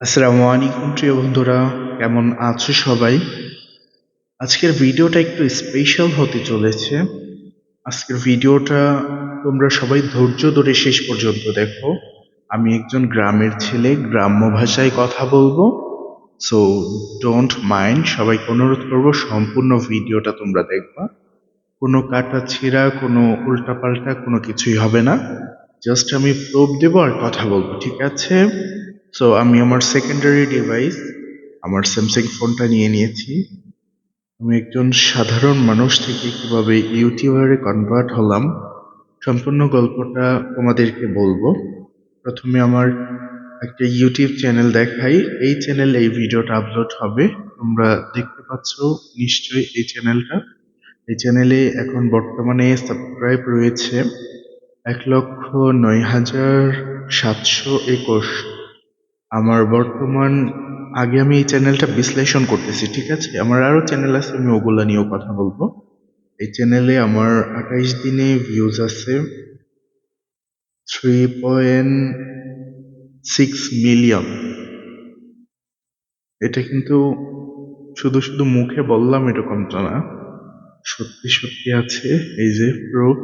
আসসালামু আলাইকুম, প্রিয় বন্ধুরা। কেমন আছো সবাই? আজকের ভিডিওটা একটু স্পেশাল হতে চলেছে। আজকের ভিডিওটা তোমরা সবাই ধৈর্য ধরে শেষ পর্যন্ত দেখো। আমি একজন গ্রামের ছেলে, গ্রাম্য ভাষায় কথা বলব। সো ডোন্ট মাইন্ড সবাইকে অনুরোধ করব, সম্পূর্ণ ভিডিওটা তোমরা দেখবা। কোনো কাটা ছিঁড়া কোনো উল্টাপাল্টা কোনো কিছুই হবে না। জাস্ট আমি প্রুফ দেবো আর কথা বলব, ঠিক আছে? সো আমি আমার সেকেন্ডারি ডিভাইস আমার স্যামসাং ফোনটা নিয়ে নিয়েছি। আমি একজন সাধারণ মানুষ থেকে কীভাবে ইউটিউবারে কনভার্ট হলাম, সম্পূর্ণ গল্পটা তোমাদেরকে বলব। প্রথমে আমার একটা ইউটিউব চ্যানেল দেখাই। এই চ্যানেল এই ভিডিওটা আপলোড হবে। তোমরা দেখতে পাচ্ছ নিশ্চয়ই এই চ্যানেলটা এই চ্যানেলে এখন বর্তমানে সাবস্ক্রাইব রয়েছে এক লক্ষ নয় হাজার সাতশো একুশ। আমার বর্তমান, আগে আমি এই চ্যানেলটা বিশ্লেষণ করতেছি, ঠিক আছে? আমার আরও চ্যানেল আছে, আমি ওগুলা নিয়েও কথা বলব। এই চ্যানেলে আমার আঠাইশ দিনে ভিউজ আছে থ্রি পয়েন্ট সিক্স মিলিয়ন এটা কিন্তু শুধু শুধু মুখে বললাম এরকমটা না। সত্যি সত্যি আছে, এই যে প্রুফ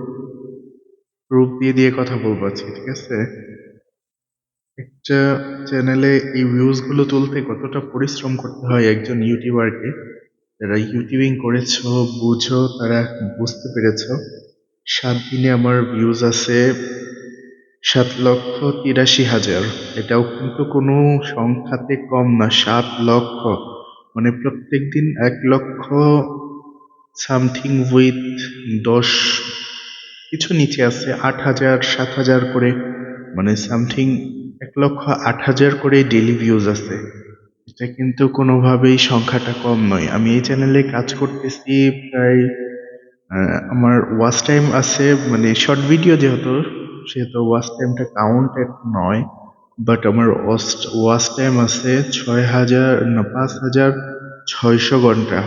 প্রুফ দিয়ে দিয়ে কথা বলব আজকে, ঠিক আছে? একটা চ্যানেলে এই ভিউজগুলো তুলতে কতটা পরিশ্রম করতে হয় একজন ইউটিউবারকে যারা ইউটিউবিং করেছ, বুঝো, তারা বুঝতে পেরেছ। সাত দিনে আমার ভিউজ আছে সাত লক্ষ তিরাশি হাজার। এটাও কিন্তু কোনো সংখ্যাতে কম না, সাত লক্ষ। মানে প্রত্যেক দিন এক লক্ষ সামথিং উইথ দশ, কিছু নিচে আছে, আট হাজার, সাত হাজার করে। মানে সামথিং এক লক্ষ আট হাজার করে ডেলি ভিউজ আছে। এটা কিন্তু কোনোভাবেই সংখ্যাটা কম নয়। আমি এই চ্যানেলে কাজ করতেছি প্রায় আমার ওয়াচ টাইম আছে মানে শর্ট ভিডিও যেহেতু, সেহেতু ওয়াচ টাইমটা কাউন্টেড নয়। বাট আমার ওয়াচ টাইম আছে ছয় হাজার, না, পাঁচ হাজার ছয়শো ঘণ্টা।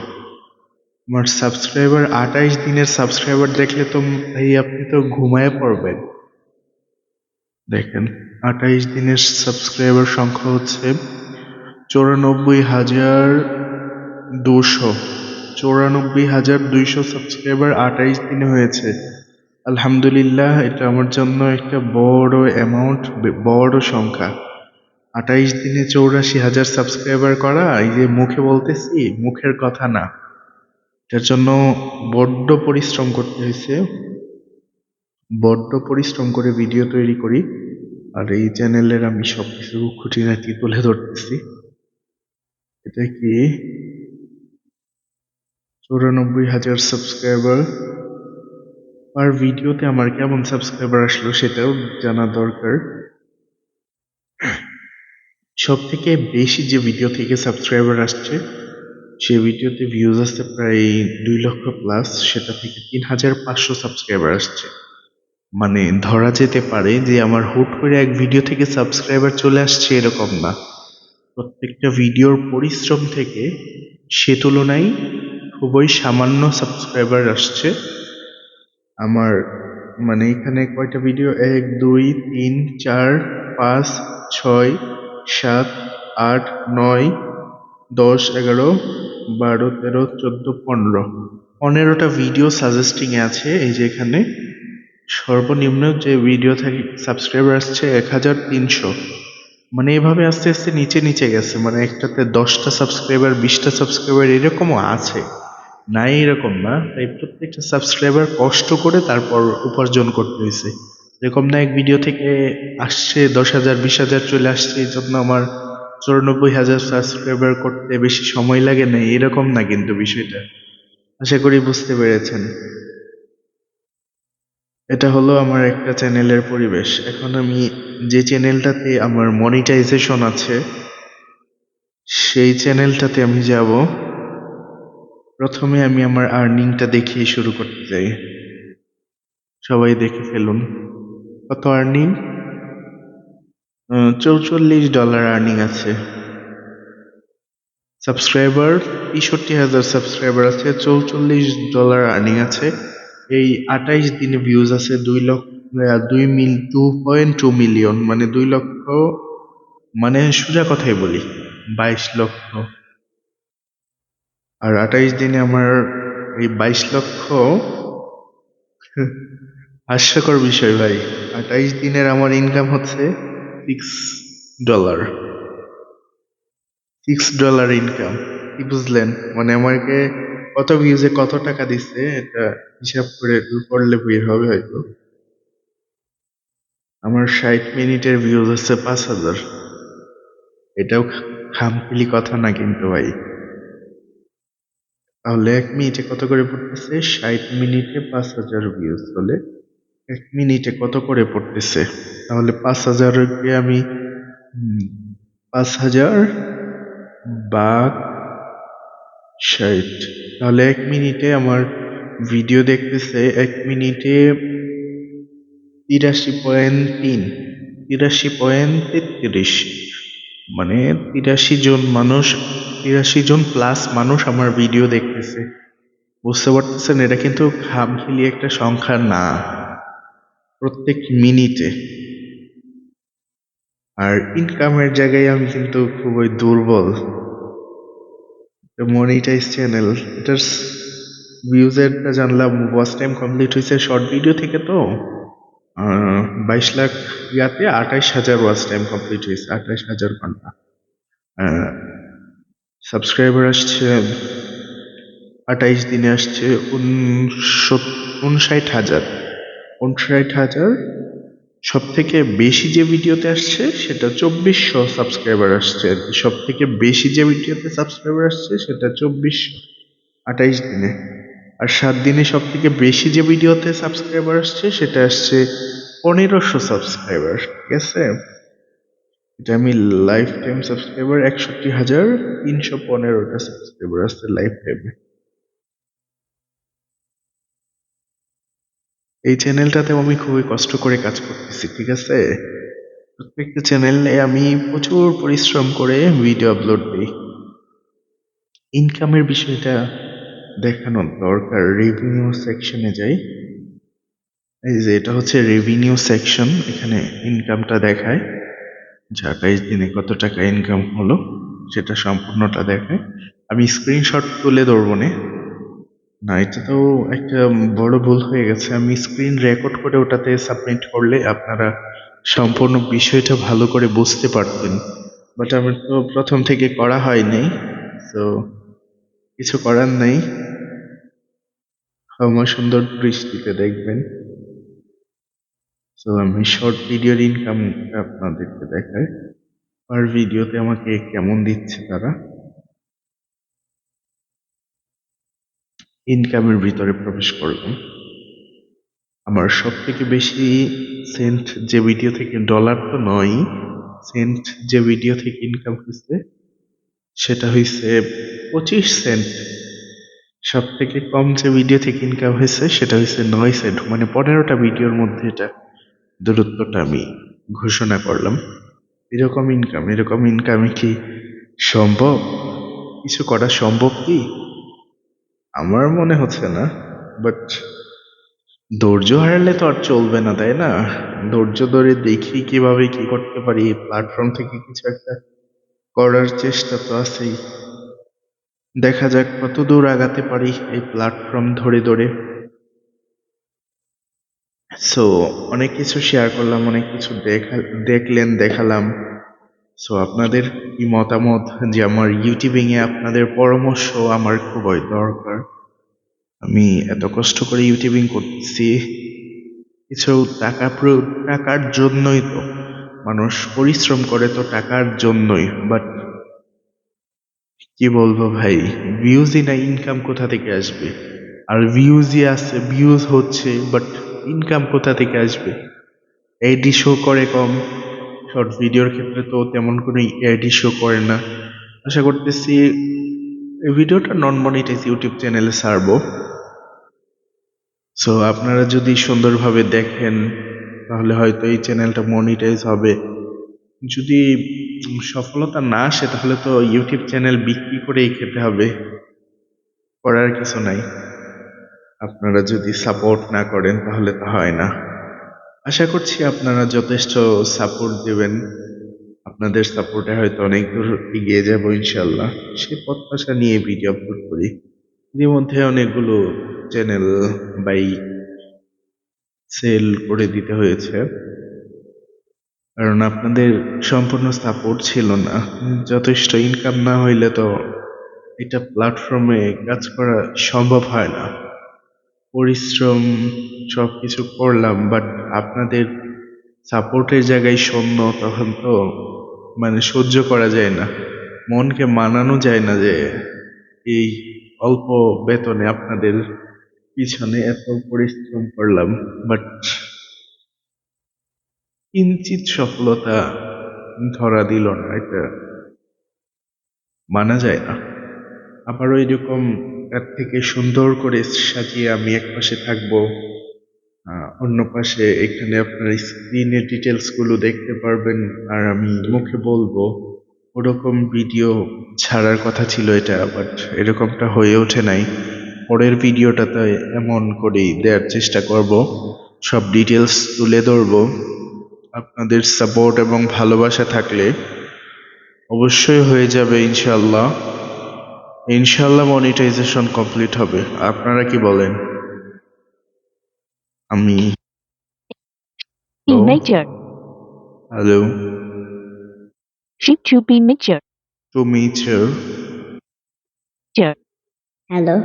আমার সাবস্ক্রাইবার আঠাইশ দিনের সাবস্ক্রাইবার দেখলে তো ভাই আপনি তো ঘুমায় পড়বেন। দেখেন, আঠাইশ দিনের সাবস্ক্রাইবার সংখ্যা হচ্ছে চৌরানব্বই হাজার দুশো। চৌরানব্বই হাজার দুইশো সাবস্ক্রাইবার আঠাইশ দিনে হয়েছে। আলহামদুলিল্লাহ, এটা আমার জন্য একটা বড় অ্যামাউন্ট বড় সংখ্যা। আঠাইশ দিনে চৌরাশি হাজার সাবস্ক্রাইবার করা, এই যে মুখে বলতেছি, মুখের কথা না। এটার জন্য বড্ড পরিশ্রম করতে হয়েছে। বড্ড পরিশ্রম করে ভিডিও তৈরি করি, আর এই চ্যানেলের আমি সব সবকিছু খুঁটিনাটি তুলে ধরতেছি। এটা কি? চৌরানব্বই হাজার সাবস্ক্রাইবার আর ভিডিওতে আমার কেমন সাবস্ক্রাইবার আসলো সেটাও জানা দরকার। সব থেকে বেশি যে ভিডিও থেকে সাবস্ক্রাইবার আসছে, সে ভিডিওতে ভিউজ আসছে প্রায় দুই লক্ষ প্লাস সেটা থেকে তিন হাজার পাঁচশো সাবস্ক্রাইবার আসছে। মানে ধরা যেতে পারে যে আমার হুট করে এক ভিডিও থেকে সাবস্ক্রাইবার চলে আসছে এরকম না। প্রত্যেকটা ভিডিওর পরিশ্রম থেকে সে তুলনায় খুবই সামান্য সাবস্ক্রাইবার আসছে। আমার মানে এখানে কয়টা ভিডিও এক, দুই, তিন, চার, পাঁচ, ছয়, সাত, আট, নয়, দশ, এগারো, বারো, তেরো, চোদ্দ, পনেরো। পনেরোটা ভিডিও সাজেস্টিং আছে এই যে এখানে। সর্বনিম্ন যে ভিডিও থেকে সাবস্ক্রাইবার আসছে এক হাজার তিনশো। মানে এভাবে আস্তে আস্তে নিচে নিচে গেছে মানে একটাতে দশটা সাবস্ক্রাইবার বিশটা সাবস্ক্রাইবার এরকমও আছে। নাই এরকম না, তাই প্রত্যেকটা সাবস্ক্রাইবার কষ্ট করে তারপর উপার্জন করতে হয়েছে এরকম না এক ভিডিও থেকে আসছে দশ হাজার, বিশ হাজার, চলে আসছে, এই জন্য আমার চুরানব্বই হাজার সাবস্ক্রাইবার করতে বেশি সময় লাগে না এরকম না কিন্তু বিষয়টা। আশা করি বুঝতে পেরেছেন। এটা হলো আমার একটা চ্যানেলের পরিবেশ। এখন আমি যে চ্যানেলটাতে আমার মনিটাইজেশন আছে, সেই চ্যানেলটাতে আমি যাব। প্রথমে আমি আমার আর্নিংটা দেখিয়ে শুরু করতে চাই সবাই দেখে ফেলুন। কত আর্নিং চৌচল্লিশ ডলার আর্নিং আছে। সাবস্ক্রাইবার তেষট্টি হাজার সাবস্ক্রাইবার আছে, চৌচল্লিশ ডলার আর্নিং আছে। এই আঠাইশ দিনে ভিউজ আছে দুই লক্ষ দুই মিল টু পয়েন্ট টু মিলিয়ন মানে দুই লক্ষ মানে সোজা কথাই বলি, বাইশ লক্ষ। আর আঠাইশ দিনে আমার এই বাইশ লক্ষ, হাস্যকর বিষয় ভাই, আঠাইশ দিনের আমার ইনকাম হচ্ছে six dollar six dollar income কি বুঝলেন? মানে আমাকে কত ভিউজে কত টাকা দিচ্ছে, এটা হিসাব করে করলে বের হবে হয়তো। আমার ষাট মিনিটের ভিউজ হচ্ছে পাঁচ হাজার। এটাও খামখেলি কথা না কিন্তু ভাই। তাহলে এক মিনিটে কত করে পড়তেছে? ষাট মিনিটে পাঁচ হাজার ভিউজ হলে এক মিনিটে কত করে পড়তেছে? তাহলে পাঁচ হাজারকে আমি পাঁচ হাজার বা ষাট তাহলে এক মিনিটে আমার ভিডিও দেখতেছে, এক মিনিটে তিরাশি পয়েন্ট তিন, তিরাশি পয়েন্ট তেত্রিশ। মানে তিরাশি জন মানুষ, তিরাশি জন প্লাস মানুষ আমার ভিডিও দেখতেছে। বুঝতে পারতেছেন? এটা কিন্তু খামখেলি একটা সংখ্যা না। প্রত্যেক মিনিটে। আর ইনকামের জায়গায় আমি কিন্তু খুবই দুর্বল। মনিটাইজ চ্যানেল এটার ভিউজেরটা জানলাম ওয়াচ টাইম কমপ্লিট হয়েছে শর্ট ভিডিও থেকে তো। বাইশ লাখ ইয়াতে আঠাইশ হাজার ওয়াচ টাইম কমপ্লিট হয়েছে, আঠাইশ হাজার ঘণ্টা। সাবস্ক্রাইবার আসছে, আঠাইশ দিনে আসছে উনষাট হাজার। উনষাট হাজার সব থেকে বেশি যে ভিডিওতে আসছে, সেটা চব্বিশশো সাবস্ক্রাইবার আসছে আর কি। সব থেকে বেশি যে ভিডিওতে সাবস্ক্রাইবার আসছে, সেটা চব্বিশশো আঠাইশ দিনে। আর সাত দিনে সব থেকে বেশি যে ভিডিওতে সাবস্ক্রাইবার আসছে, সেটা আসছে পনেরোশো সাবস্ক্রাইবার ঠিক আছে? এটা আমি লাইফ টাইম সাবস্ক্রাইবার একষট্টি হাজার তিনশো পনেরোটা সাবস্ক্রাইবার আসছে লাইফ টাইমে এই চ্যানেলটাতেও আমি খুবই কষ্ট করে কাজ করতেছি, ঠিক আছে? প্রত্যেকটা চ্যানেলে আমি প্রচুর পরিশ্রম করে ভিডিও আপলোড দিই। ইনকামের বিষয়টা দেখানো দরকার রেভিনিউ সেকশনে যাই। এই যে এটা হচ্ছে রেভিনিউ সেকশন এখানে ইনকামটা দেখায়। যে দিনে কত টাকা ইনকাম হলো, সেটা সম্পূর্ণটা দেখায়। আমি স্ক্রিনশট তুলে ধরবো না। না এটা তো একটা বড় ভুল হয়ে গেছে। আমি স্ক্রিন রেকর্ড করে ওটাতে সাবমিট করলে আপনারা সম্পূর্ণ বিষয়টা ভালো করে বুঝতে পারতেন। বাট আমার তো প্রথম থেকে করা হয়নি তো কিছু করার নেই। আমার সুন্দর দৃষ্টিতে দেখবেন। তো আমি শর্ট ভিডিওর ইনকাম আপনাদেরকে দেখাই। আর ভিডিওতে আমাকে কেমন দিচ্ছে তারা? ইনকামের ভিতরে প্রবেশ করলাম। আমার সব থেকে বেশি সেন্ট যে ভিডিও থেকে ডলার তো নয় সেন্ট যে ভিডিও থেকে ইনকাম হয়েছে, সেটা হয়েছে পঁচিশ সেন্ট সব থেকে কম যে ভিডিও থেকে ইনকাম হয়েছে, সেটা হয়েছে নয় সেন্ট মানে পনেরোটা ভিডিওর মধ্যে এটা দূরত্বটা আমি ঘোষণা করলাম। এরকম ইনকাম এরকম ইনকামে কি সম্ভব? কিছু করা সম্ভব কি? আমার মনে হচ্ছে না বাট ধৈর্য হারালে তো আর চলবে না, তাই না? ধৈর্য ধরে দেখি কীভাবে কি করতে পারি প্ল্যাটফর্ম থেকে কিছু একটা করার চেষ্টা তো আছেই। দেখা যাক কত দূর আগাতে পারি এই প্ল্যাটফর্ম ধরে ধরে। সো অনেক কিছু শেয়ার করলাম, অনেক কিছু দেখা, দেখলেন, দেখালাম। সো আপনাদের কি মতামত যে আমার ইউটিউবিং এ আপনাদের পরামর্শ আমার খুবই দরকার। আমি এত কষ্ট করে ইউটিউবিং করতেছি কিছু টাকা টাকার জন্যই তো। মানুষ পরিশ্রম করে তো টাকার জন্যই বাট কি বলব ভাই ভিউজই না ইনকাম কোথা থেকে আসবে? আর ভিউজই আছে ভিউজ হচ্ছে বাট ইনকাম কোথা থেকে আসবে? এডি শো করে কম শর্ট ভিডিওর ক্ষেত্রে তো তেমন কোনো এডি শো করে না। আশা করতেছি এই ভিডিওটা নন মনিটাইজ ইউটিউব চ্যানেলে ছাড়বো। সো আপনারা যদি সুন্দরভাবে দেখেন, তাহলে হয়তো এই চ্যানেলটা মনিটাইজ হবে। যদি সফলতা না আসে, তাহলে তো ইউটিউব চ্যানেল বিক্রি করেই খেতে হবে। করার কিছু নাই। আপনারা যদি সাপোর্ট না করেন, তাহলে তো হয় না। আশা করছি আপনারা যথেষ্ট সাপোর্ট দেবেন। আপনাদের সাপোর্টে হয়তো অনেক দূর এগিয়ে যাব ইনশাল্লাহ সে প্রত্যাশা নিয়ে ভিডিও আপলোড করি। ইতিমধ্যে অনেকগুলো চ্যানেল বাই সেল করে দিতে হয়েছে। কারণ আপনাদের সম্পূর্ণ সাপোর্ট ছিল না। যথেষ্ট ইনকাম না হইলে তো এটা প্ল্যাটফর্মে কাজ করা সম্ভব হয় না। পরিশ্রম সব কিছু করলাম বাট আপনাদের সাপোর্টের জায়গায় শূন্য, তখন তো মানে সহ্য করা যায় না। মনকে মানানো যায় না যে এই অল্প বেতনে আপনাদের পিছনে এত পরিশ্রম করলাম বাট কিঞ্চিত সফলতা ধরা দিল না, এটা মানা যায় না। আবারও এরকম তার থেকে সুন্দর করে সাজিয়ে আমি এক পাশে থাকব। অন্য পাশে এখানে আপনার স্ক্রিনে ডিটেলসগুলো দেখতে পারবেন আর আমি মুখে বলব, ওরকম ভিডিও ছাড়ার কথা ছিল এটা বাট এরকমটা হয়ে ওঠে নাই। পরের ভিডিওটাতে এমন করেই দেওয়ার চেষ্টা করব। সব ডিটেলস তুলে ধরবো। আপনাদের সাপোর্ট এবং ভালোবাসা থাকলে অবশ্যই হয়ে যাবে ইনশাল্লাহ ইনশাল্লাহ মনিটাইজেশন কমপ্লিট হবে আপনারা কি বলেন আমি Oh. Hello to B to Hello,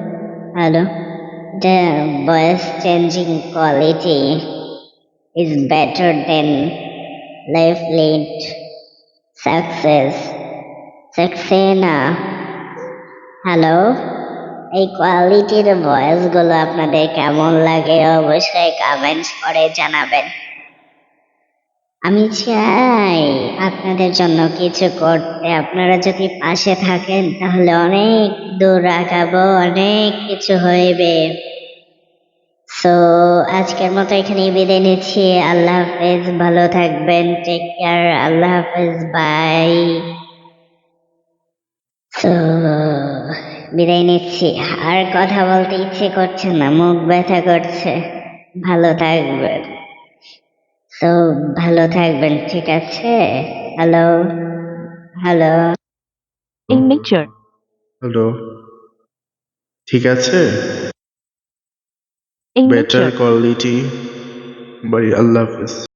hello. The voice changing quality is better than life lead success. Saxena. Hello এই কোয়ালিটির ভয়েসগুলো আপনাদের কেমন লাগে অবশ্যই কমেন্টস করে জানাবেন। আমি চাই আপনাদের জন্য কিছু করতে। আপনারা যদি পাশে থাকেন তাহলে অনেক দূর আগাবো, অনেক কিছু হইবে। সো আজকের মতো এখানেই বিদায় নিচ্ছি। আল্লাহ হাফেজ, ভালো থাকবেন টেক কেয়ার আল্লাহ হাফেজ বাই সো বিদায় নিচ্ছি। আর কথা বলতে ইচ্ছে করছে না মুখ ব্যথা করছে। ভালো থাকবেন। তো ভালো থাকবেন ঠিক আছে? হ্যালো হ্যালো A হ্যালো ঠিক আছে? বেটার কোয়ালিটি বাই আল্লাহ হাফিজ